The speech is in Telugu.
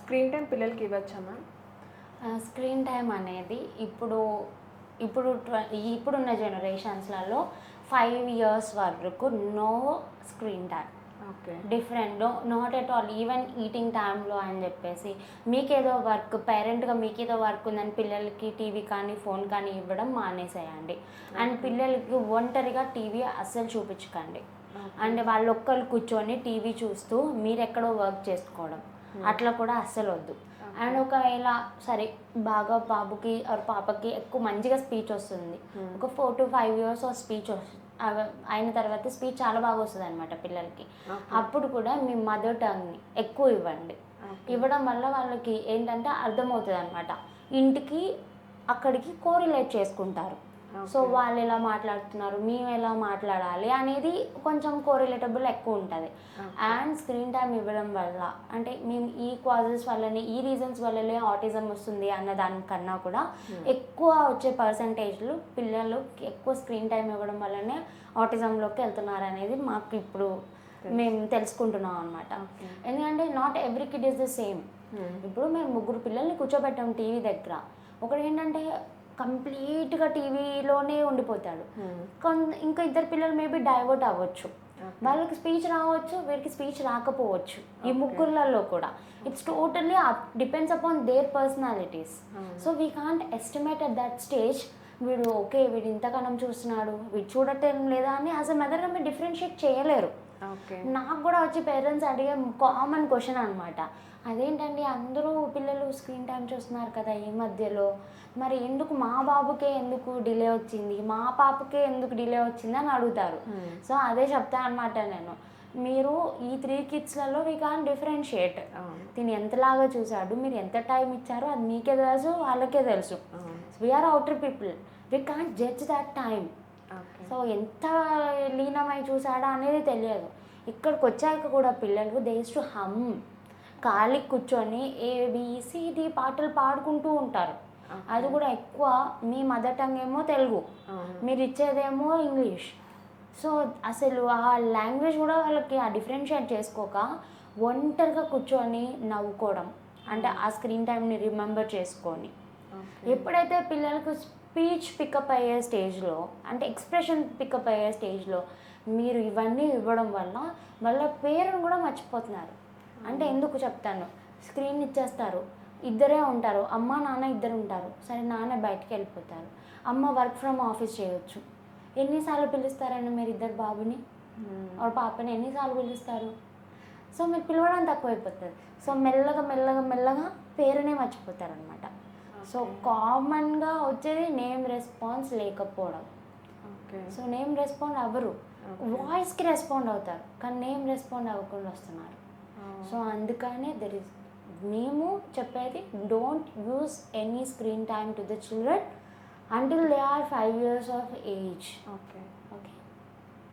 స్క్రీన్ టైం పిల్లలకి ఇవ్వచ్చా మ్యామ్ స్క్రీన్ టైం అనేది ఇప్పుడు ఇప్పుడు ఇప్పుడున్న జనరేషన్స్లలో ఫైవ్ ఇయర్స్ వరకు no screen time okay different not at all even eating టైంలో అని చెప్పేసి మీకేదో వర్క్ పేరెంట్గా మీకేదో వర్క్ ఉందని పిల్లలకి టీవీ కానీ ఫోన్ కానీ ఇవ్వడం మానేసేయండి. అండ్ పిల్లలకి ఒంటరిగా టీవీ అస్సలు చూపించకండి. అండ్ వాళ్ళు ఒక్కరు కూర్చొని టీవీ చూస్తూ మీరు ఎక్కడో వర్క్ చేసుకోవడం. అట్లా కూడా అస్సలు వద్దు అండ్ ఒకవేళ సరే బాగా బాబుకి ఆర్ పాపకి ఎక్కువ మంచిగా స్పీచ్ వస్తుంది. ఒక four to five years speech అయిన తర్వాత స్పీచ్ చాలా బాగా వస్తుంది అనమాట పిల్లలకి అప్పుడు కూడా మీ మదర్ టంగ్ని ఎక్కువ ఇవ్వండి. ఇవ్వడం వల్ల వాళ్ళకి ఏంటంటే అర్థమవుతుంది అనమాట ఇంటికి అక్కడికి కోరిలేట్ చేసుకుంటారు. సో వాళ్ళు ఎలా మాట్లాడుతున్నారు మేము ఎలా మాట్లాడాలి అనేది కొంచెం కోరిలేటబుల్ ఎక్కువ ఉంటుంది. అండ్ స్క్రీన్ టైం ఇవ్వడం వల్ల అంటే మేము ఈ కాజెస్ వల్లనే ఈ రీజన్స్ వల్లనే ఆటిజం వస్తుంది అన్న దానికన్నా కూడా ఎక్కువ వచ్చే పర్సంటేజ్లు పిల్లలు ఎక్కువ స్క్రీన్ టైం ఇవ్వడం వల్లనే ఆటిజంలోకి వెళ్తున్నారు అనేది మాకు ఇప్పుడు మేము తెలుసుకుంటున్నాం అనమాట ఎందుకంటే not every kid is the same ఇప్పుడు మేము ముగ్గురు పిల్లల్ని కూర్చోబెట్టాం టీవీ దగ్గర. ఒకడు ఏంటంటే కంప్లీట్గా టీవీలోనే ఉండిపోతాడు. ఇంకా ఇద్దరు పిల్లలు మేబీ డైవర్ట్ అవ్వచ్చు. వాళ్ళకి స్పీచ్ రావచ్చు వీరికి స్పీచ్ రాకపోవచ్చు. ఈ ముగ్గురులలో కూడా. It's totally depends upon their personalities so we can't estimate at that stage వీడు ఓకే వీడు ఇంతకాలం చూస్తున్నాడు వీడు చూడటం లేదా అని యాజ్ అ మదర్గా మీరు డిఫరెన్షియేట్ చేయలేరు. నాకు కూడా వచ్చి పేరెంట్స్ అడిగే కామన్ క్వశ్చన్ అనమాట అదేంటండి అందరూ పిల్లలు స్క్రీన్ టైం చూస్తున్నారు కదా ఈ మధ్యలో. మరి ఎందుకు మా బాబుకే ఎందుకు డిలే వచ్చింది? మా పాపకే ఎందుకు డిలే వచ్చింది అని అడుగుతారు. సో అదే చెప్తా అనమాట నేను. మీరు ఈ త్రీ కిడ్స్లలో వీ కాన్ డిఫరెన్షియేట్ తిని ఎంతలాగా చూశాడు? మీరు ఎంత టైం ఇచ్చారో అది మీకే తెలుసు వాళ్ళకే తెలుసు. We are outer people we can't judge that time so ఎంత లీనమై చూసాడా అనేది తెలియదు. ఇక్కడికి వచ్చాక కూడా పిల్లలు దేస్ టు హమ్ ఖాళీ కూర్చొని ఏబిసిడి పాటలు పాడుకుంటూ ఉంటారు. అది కూడా ఎక్కువ మీ మదర్ టంగ్ ఏమో తెలుగు. మీరు ఇచ్చేదేమో ఇంగ్లీష్. సో అసలు ఆ లాంగ్వేజ్ కూడా వాళ్ళకి ఆ డిఫరెన్షియేట్ చేసుకోక ఒంటరిగా కూర్చొని నవ్వుకోవడం. అంటే ఆ స్క్రీన్ టైంని రిమెంబర్ చేసుకొని. ఎప్పుడైతే పిల్లలకు స్పీచ్ పికప్ అయ్యే స్టేజ్లో అంటే ఎక్స్ప్రెషన్ పికప్ అయ్యే స్టేజ్లో మీరు ఇవన్నీ ఇవ్వడం వల్ల వాళ్ళ పేరును కూడా మర్చిపోతున్నారు. అంటే ఎందుకు చెప్తాను? స్క్రీన్ ఇచ్చేస్తారు. ఇద్దరే ఉంటారు. అమ్మ నాన్న ఇద్దరు ఉంటారు. సరే నాన్న బయటికి వెళ్ళిపోతారు. అమ్మ వర్క్ ఫ్రమ్ ఆఫీస్ చేయొచ్చు. ఎన్నిసార్లు పిలుస్తారండి మీరు ఇద్దరు బాబుని? ఆవిడ పాపని ఎన్నిసార్లు పిలుస్తారు? సో మీరు పిలవడం తక్కువైపోతుంది. సో మెల్లగా మెల్లగా మెల్లగా పేరునే మర్చిపోతారు అనమాట సో కామన్గా వచ్చేది నేమ్ రెస్పాన్స్ లేకపోవడం. ఓకే సో నేమ్ రెస్పాండ్ అవ్వరు. వాయిస్కి రెస్పాండ్ అవుతారు. కానీ నేమ్ రెస్పాండ్ అవ్వకుండా వస్తున్నారు. సో అందుకనే దెర్ ఇస్ మేము చెప్పేది don't use any screen time to the children until they are five years of age okay